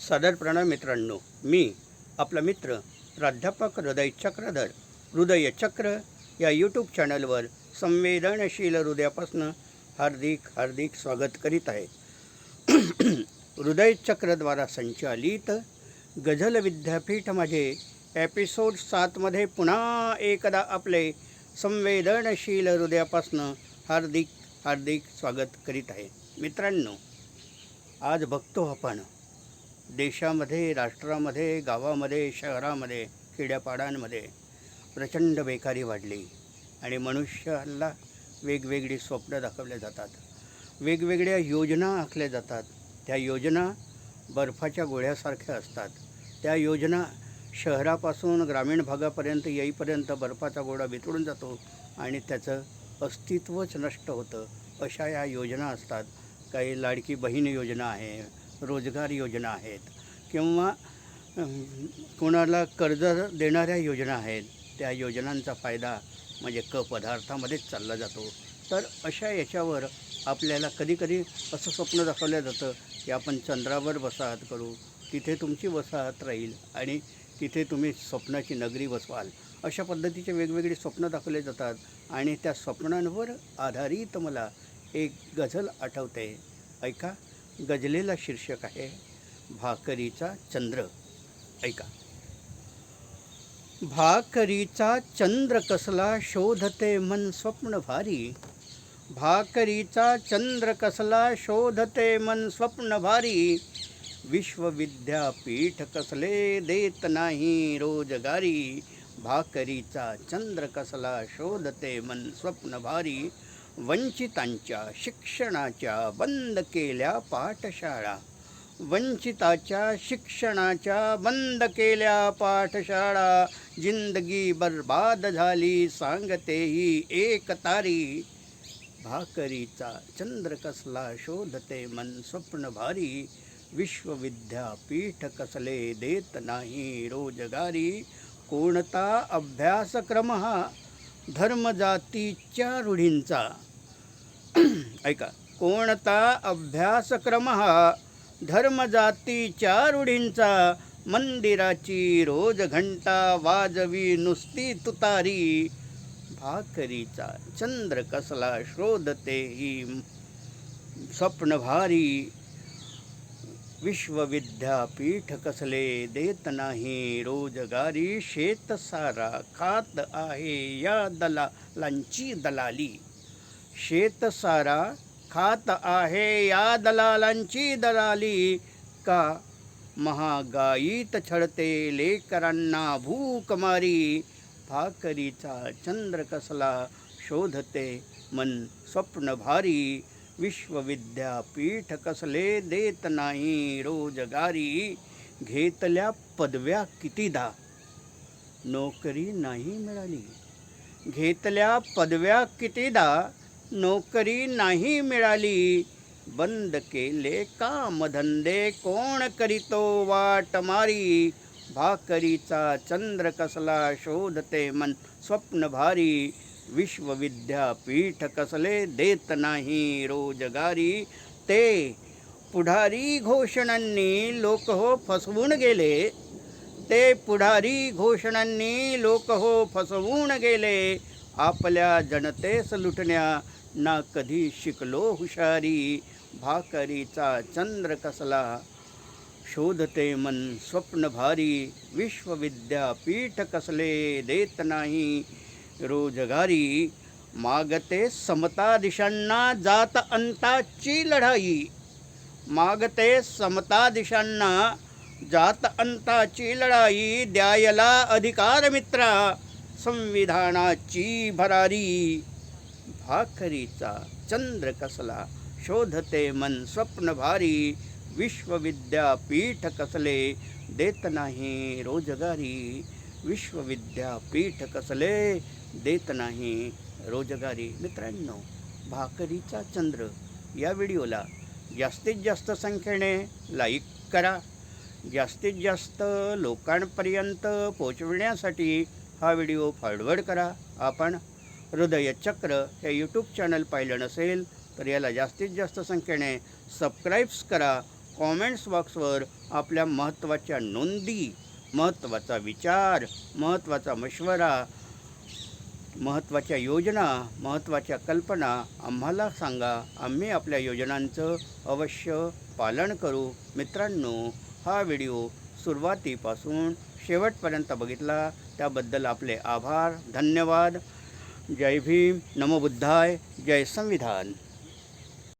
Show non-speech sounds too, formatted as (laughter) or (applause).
सादर प्रणाम मित्रांनो मी आपला मित्र प्राध्यापक हृदय चक्रधर हृदय चक्र या यूट्यूब चॅनलवर संवेदनशील हृदयापासून हार्दिक हार्दिक स्वागत करीत आहे. (clears throat) हृदय चक्रद्वारा संचालित गझल विद्यापीठ माझे एपिसोड सातमध्ये पुन्हा एकदा आपले संवेदनशील हृदयापासून हार्दिक हार्दिक स्वागत करीत आहे. मित्रांनो आज बघतो आपण देशामध्ये राष्ट्रामध्ये गावामध्ये शहरामध्ये खेड्यापाड्यांमध्ये प्रचंड बेकारी वाढली आणि मनुष्याला वेगवेगळी स्वप्न दाखवले जातात. वेगवेगळ्या योजना आखल्या जातात. त्या योजना बर्फाच्या गोळ्यासारख्या असतात. त्या योजना शहरापासून ग्रामीण भागापर्यंत येईपर्यंत बर्फाचा गोळा वितळून जातो आणि त्याचं अस्तित्वच नष्ट होतं. अशा या योजना असतात. काही लाडकी बहीण योजना आहे रोजगार योजना आहेत किंवा कोणाला कर्ज देणाऱ्या योजना आहेत त्या योजनांचा फायदा म्हणजे क पदार्थामध्येच चालला जातो. तर अशा याच्यावर आपल्याला कधीकधी असं स्वप्न दाखवलं जातं की आपण चंद्रावर वसाहत करू तिथे तुमची वसाहत राहील आणि तिथे तुम्ही स्वप्नाची नगरी बसवाल. अशा पद्धतीचे वेगवेगळे स्वप्न दाखवले जातात आणि त्या स्वप्नांवर आधारित मला एक गझल आठवते. ऐका. गजलेला शीर्षक आहे भाकरीचा चंद्र. ऐका. भाकरीचा चंद्र कसला शोधते मन स्वप्न भारी. भाकरीचा चंद्र कसला शोधते मन स्वप्न भारी. विश्वविद्यापीठ कसले देत नाही रोजगारी. भाकरीचा चंद्र कसला शोधते मन स्वप्न भारी. वंचितांच्या शिक्षणाच्या बंद केल्या पाठशाळा. वंचिताच्या शिक्षणाच्या बंद केल्या पाठशाळा. जिंदगी बर्बाद झाली सांगते ही एक तारी. भाकरीचा चंद्र कसला शोधते मन स्वप्न भारी. विश्वविद्यापीठ कसले देत नाही रोजगारी. कोणता अभ्यासक्रम हा? धर्मजातीच्या रूढींचा. (clears throat) ऐका. कोणता अभ्यासक्रम हा धर्मजातीच्या रूढींचा मंदिराची रोज घंटा वाजवी नुसती तुतारी? भाकरीचा चंद्र कसला शोधते ही? स्वप्न भारी. विश्वविद्यापीठ कसले देत नाही? रोजगारी शेतसारा खात आहे. या दलालांची दलाली शेतसारा खात आहे या दलालांची दलाली का? महागाईत छळते लेकरांना भूक मारी भाकरीचा चंद्र कसला शोधते मन स्वप्न भारी. विश्वविद्यापीठ कसले देत नाही रोजगारी. घेतल्या पदव्या कितीदा? नोकरी नाही मिळाली. घेतल्या पदव्या कितीदा? नोकरी नाही मिळाली. बंद केले कामधंदे कोण करीतो वाट मारी? भाकरीचा चंद्र कसला शोधते मन? स्वप्न भारी विश्वविद्यापीठ कसले देत नाही रोजगारी? ते पुढारी घोषणांनी लोक हो फसवून गेले. ते पुढारी घोषणांनी लोक हो फसवून गेले. आपल्या जनतेस लुटण्या ना कधी शिकलो हुशारी भाकरीचा चंद्र कसला? शोधते मन स्वप्न भारी विश्वविद्यापीठ कसले देत नाही? रोजगारी मागते समता दिशांना जात अंताची लढाई. मागते समता दिशांना जात अंताची लढाई. द्यायला अधिकार मित्रा संविधानाची भरारी. भाकरीचा चंद्र कसला शोधते मन स्वप्न भारी विश्वविद्यापीठ कसले? देत नाही रोजगारी विश्वविद्यापीठ कसले? देत नाही रोजगारी. मित्रांनो भाकरीचा चंद्र या व्हिडिओला जास्तीत जास्त संख्येने लाईक करा. जास्तीत जास्त लोकांपर्यंत पोचविण्यासाठी हा व्हिडिओ फॉरवर्ड करा. आपण हृदयचक्र हे यूट्यूब चॅनल पाहिलं नसेल तर याला जास्तीत जास्त संख्येने सबस्क्राईब्स करा. कॉमेंट्स बॉक्सवर आपल्या महत्त्वाच्या नोंदी महत्त्वाचा विचार महत्त्वाचा मशवरा महत्त्वाच्या योजना महत्त्वाच्या कल्पना आम्हाला सांगा. आम्ही आपल्या योजनांचं अवश्य पालन करू. मित्रांनो हा व्हिडिओ सुरुवातीपासून शेवटपर्यंत बघितला. त्याबद्दल आपले आभार धन्यवाद. जय भीम नमो बुद्धाय जय संविधान।